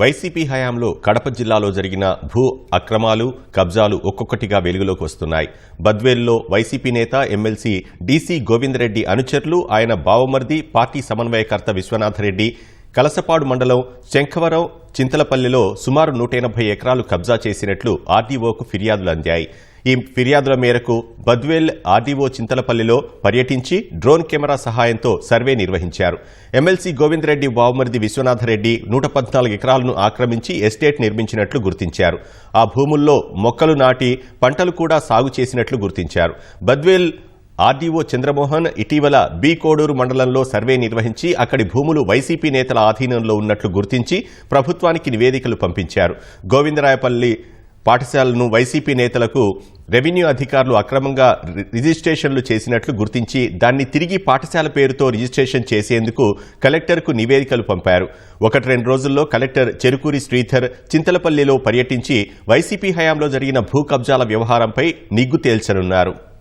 YCP హయాంలో కడప జిల్లాలో జరిగిన భూ అక్రమాలు కబ్జాలు ఒక్కొక్కటిగా వెలుగులోకి వస్తున్నాయి. బద్వేల్లో వైసీపీ నేత ఎమ్మెల్సీ డీసీ గోవిందరెడ్డి అనుచరులు ఆయన బావమర్ది పార్టీ సమన్వయకర్త విశ్వనాథరెడ్డి కలసపాడు మండలం శంఖవరం చింతలపల్లిలో సుమారు నూట ఎనభై ఎకరాలు కబ్జా చేసినట్లు ఆర్డీఓకు ఫిర్యాదులు అందాయి. ఈ ఫిర్యాదుల మేరకు బద్వేల్ ఆర్డీఓ చింతలపల్లిలో పర్యటించి డ్రోన్ కెమెరా సహాయంతో సర్వే నిర్వహించారు. ఎమ్మెల్సీ గోవిందరెడ్డి బావమరిది విశ్వనాథరెడ్డి నూట పద్నాలుగు ఎకరాలను ఆక్రమించి ఎస్టేట్ నిర్మించినట్లు గుర్తించారు. ఆ భూముల్లో మొక్కలు నాటి పంటలు కూడా సాగు చేసినట్లు గుర్తించారు. బద్వేల్ ఆర్డీఓ చంద్రమోహన్ ఇటీవల బి కోడూరు మండలంలో సర్వే నిర్వహించి అక్కడి భూములు వైసీపీ నేతల ఆధీనంలో ఉన్నట్లు గుర్తించి ప్రభుత్వానికి నివేదికలు పంపించారు. గోవిందరాయపల్లి పాఠశాలను వైసీపీ నేతలకు రెవెన్యూ అధికారులు అక్రమంగా రి- రిజిస్ట్రేషన్లు చేసినట్లు గుర్తించి దాన్ని తిరిగి పాఠశాల పేరుతో రిజిస్ట్రేషన్ చేసేందుకు కలెక్టర్కు నివేదికలు పంపారు. ఒకటి రెండు రోజుల్లో కలెక్టర్ చెరుకూరి శ్రీధర్ చింతలపల్లిలో పర్యటించి వైసీపీ హయాంలో జరిగిన భూ కబ్జాల వ్యవహారంపై నిగ్గు తేల్చనున్నారు.